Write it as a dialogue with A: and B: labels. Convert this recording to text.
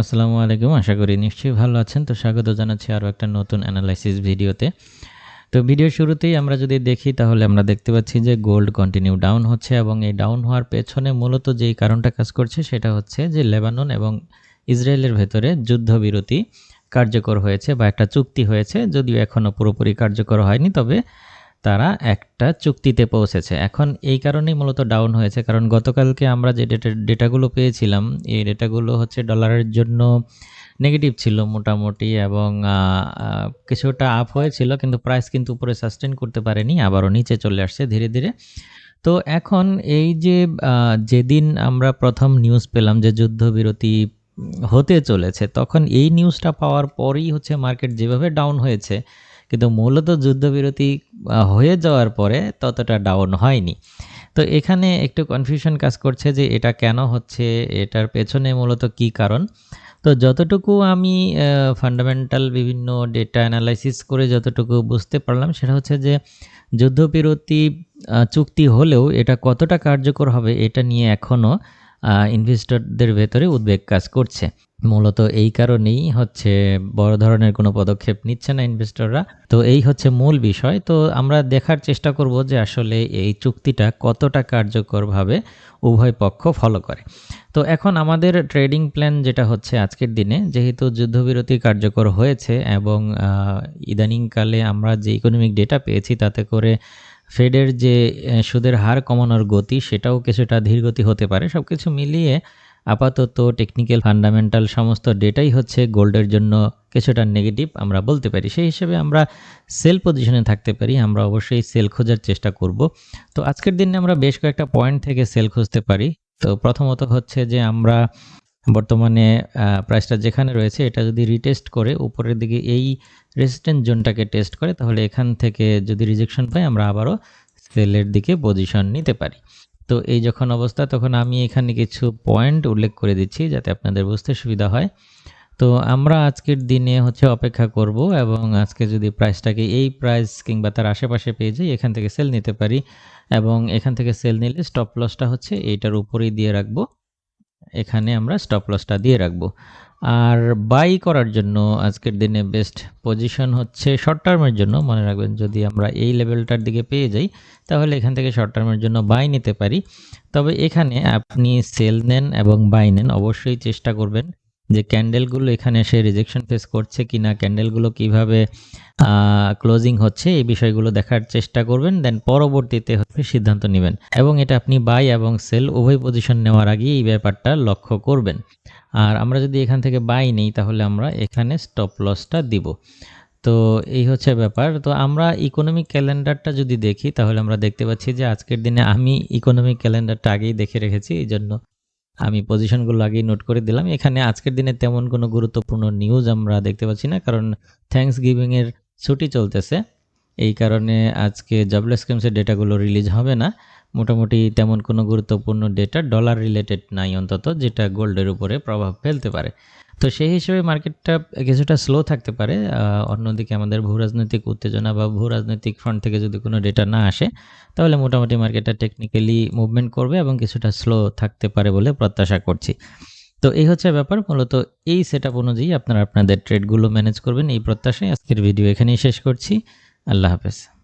A: আসসালামু আলাইকুম, আশা করি নিশ্চয়ই ভালো আছেন। তো স্বাগত জানাচ্ছি আরও একটা নতুন অ্যানালাইসিস ভিডিওতে তো ভিডিওর শুরুতেই আমরা যদি দেখি, তাহলে আমরা দেখতে পাচ্ছি যে গোল্ড কন্টিনিউ ডাউন হচ্ছে এবং এই ডাউন হওয়ার পেছনে মূলত যেই কারণটা কাজ করছে, সেটা হচ্ছে যে লেবানন এবং ইসরায়েলের ভেতরে যুদ্ধবিরতি কার্যকর হয়েছে বা একটা চুক্তি হয়েছে। যদিও এখনও পুরোপুরি কার্যকর হয়নি, তবে তারা একটা চুক্তিতে পৌঁছেছে। এখন এই কারণেই মূলত ডাউন হয়েছে, কারণ গতকালকে আমরা যে ডেটা ডেটাগুলো পেয়েছিলাম, এই ডেটাগুলো হচ্ছে ডলারের জন্য নেগেটিভ ছিল মোটামুটি এবং কিছুটা আপ হয়েছিল, কিন্তু প্রাইস কিন্তু উপরে সাস্টেন করতে পারেনি, আবারও নিচে চলে আসছে ধীরে ধীরে। তো এখন এই যে যেদিন আমরা প্রথম নিউজ পেলাম যে যুদ্ধবিরতি হতে চলেছে, তখন এই নিউজটা পাওয়ার পরেই হচ্ছে মার্কেট যেভাবে ডাউন হয়েছে, কিন্তু মূলত যুদ্ধবিরতি হয়ে যাওয়ার পরে ততটা ডাউন হয়নি। তো এখানে একটু কনফিউশন কাজ করছে যে এটা কেন হচ্ছে, এটার পেছনে মূলত কি কারণ? তো যতটুকু আমি ফান্ডামেন্টাল বিভিন্ন ডেটা অ্যানালাইসিস করে যতটুকু বুঝতে পারলাম, সেটা হচ্ছে যে যুদ্ধবিরতি চুক্তি হলেও এটা কতটা কার্যকর হবে এটা নিয়ে এখনও ইনভেস্টরদের ভেতরে উদ্বেগ কাজ করছে। মূলত এই কারণেই হচ্ছে বড় ধরনের কোনো পদক্ষেপ নিচ্ছে না ইনভেস্টররা তো এই হচ্ছে মূল বিষয়। তো আমরা দেখার চেষ্টা করব যে আসলে এই চুক্তিটা কতটা কার্যকরভাবে উভয় পক্ষ ফলো করে। তো এখন আমাদের ট্রেডিং প্ল্যান যেটা হচ্ছে আজকের দিনে, যেহেতু যুদ্ধবিরতি কার্যকর হয়েছে এবং ইদানিংকালে আমরা যে ইকোনমিক ডেটা পেয়েছি, তাতে করে ফেডের যে সুদের হার কমানোর গতি, সেটাও কিছুটা ধীরগতি হতে পারে। সব কিছু মিলিয়ে আপাতত টেকনিক্যাল ফান্ডামেন্টাল সমস্ত ডেটাই হচ্ছে গোল্ডের জন্য কিছুটা নেগেটিভ আমরা বলতে পারি। সেই হিসেবে আমরা সেল পজিশনে থাকতে পারি, আমরা অবশ্যই সেল খোঁজার চেষ্টা করব। তো আজকের দিনে আমরা বেশ কয়েকটা পয়েন্ট থেকে সেল খুঁজতে পারি। তো প্রথমত হচ্ছে যে আমরা বর্তমানে প্রাইসটা যেখানে রয়েছে, এটা যদি রিটেস্ট করে, উপরের দিকে এই রেসিস্ট্যান্ট জোনটাকে টেস্ট করে, তাহলে এখান থেকে যদি রিজেকশন পাই, আমরা আবারও সেলের দিকে পজিশন নিতে পারি। তো এই যখন অবস্থা, তখন আমি এখানে কিছু পয়েন্ট উল্লেখ করে দিচ্ছি যাতে আপনাদের বুঝতে সুবিধা হয়। তো আমরা আজকের দিনে হচ্ছে অপেক্ষা করব এবং আজকে যদি প্রাইসটাকে এই প্রাইস কিংবা তার আশেপাশে পেয়ে যাই, এখান থেকে সেল নিতে পারি এবং এখান থেকে সেল নিলে স্টপ লসটা হচ্ছে এইটার উপরেই দিয়ে রাখব। এখানে আমরা স্টপ লসটা দিয়ে রাখব। আর বাই করার জন্য আজকের দিনে বেস্ট পজিশন হচ্ছে শর্ট টার্মের জন্য। মনে রাখবেন যদি আমরা এই লেভেলটার দিকে পেয়ে যাই, তাহলে এখান থেকে শর্ট টার্মের জন্য বাই নিতে পারি। তবে এখানে আপনি সেল নেন এবং বাই নেন, অবশ্যই চেষ্টা করবেন। যে ক্যান্ডেলগুলো এখানে এসে রিজেকশন ফেস করছে কি না ক্যান্ডেলগুলো কীভাবে ক্লোজিং হচ্ছে, এই বিষয়গুলো দেখার চেষ্টা করবেন দেন পরবর্তীতে হচ্ছে সিদ্ধান্ত নেবেন। এবং এটা আপনি বাই এবং সেল উভয় পজিশন নেওয়ার আগে এই ব্যাপারটা লক্ষ্য করবেন। আর আমরা যদি এখান থেকে বাই নেই, তাহলে আমরা এখানে স্টপ লসটা দিব। তো এই হচ্ছে ব্যাপার। তো আমরা ইকোনমিক ক্যালেন্ডারটা যদি দেখি, তাহলে আমরা দেখতে পাচ্ছি যে আজকের দিনে আমি ইকোনমিক ক্যালেন্ডারটা আগেই দেখে রেখেছি, এই জন্য আমি পজিশনগুলো আগেই নোট করে দিলাম। এখানে আজকের দিনে তেমন কোনো গুরুত্বপূর্ণ নিউজ আমরা দেখতে পাচ্ছি না, কারণ থ্যাংকস গিভিংয়ের ছুটি চলতেছে। এই কারণে আজকে জবলেস ক্লেমসের ডেটাগুলো রিলিজ হবে না। মোটামুটি তেমন কোনো গুরুত্বপূর্ণ ডেটা ডলার রিলেটেড নাই অন্তত, যেটা গোল্ডের উপরে প্রভাব ফেলতে পারে। তো সেই হিসেবে মার্কেটটা কিছুটা স্লো থাকতে পারে। অন্যদিকে আমাদের ভূ রাজনৈতিক উত্তেজনা বা ভূ রাজনৈতিক ফ্রন্ট থেকে যদি কোনো ডেটা না আসে, তাহলে মোটামুটি মার্কেটটা টেকনিক্যালি মুভমেন্ট করবে এবং কিছুটা স্লো থাকতে পারে বলে প্রত্যাশা করছি। তো এই হচ্ছে ব্যাপার। মূলত এই সেট অনুযায়ী আপনারা আপনাদের ট্রেডগুলো ম্যানেজ করবেন। এই প্রত্যাশায় আজকের ভিডিও এখানেই শেষ করছি। আল্লাহ হাফেজ।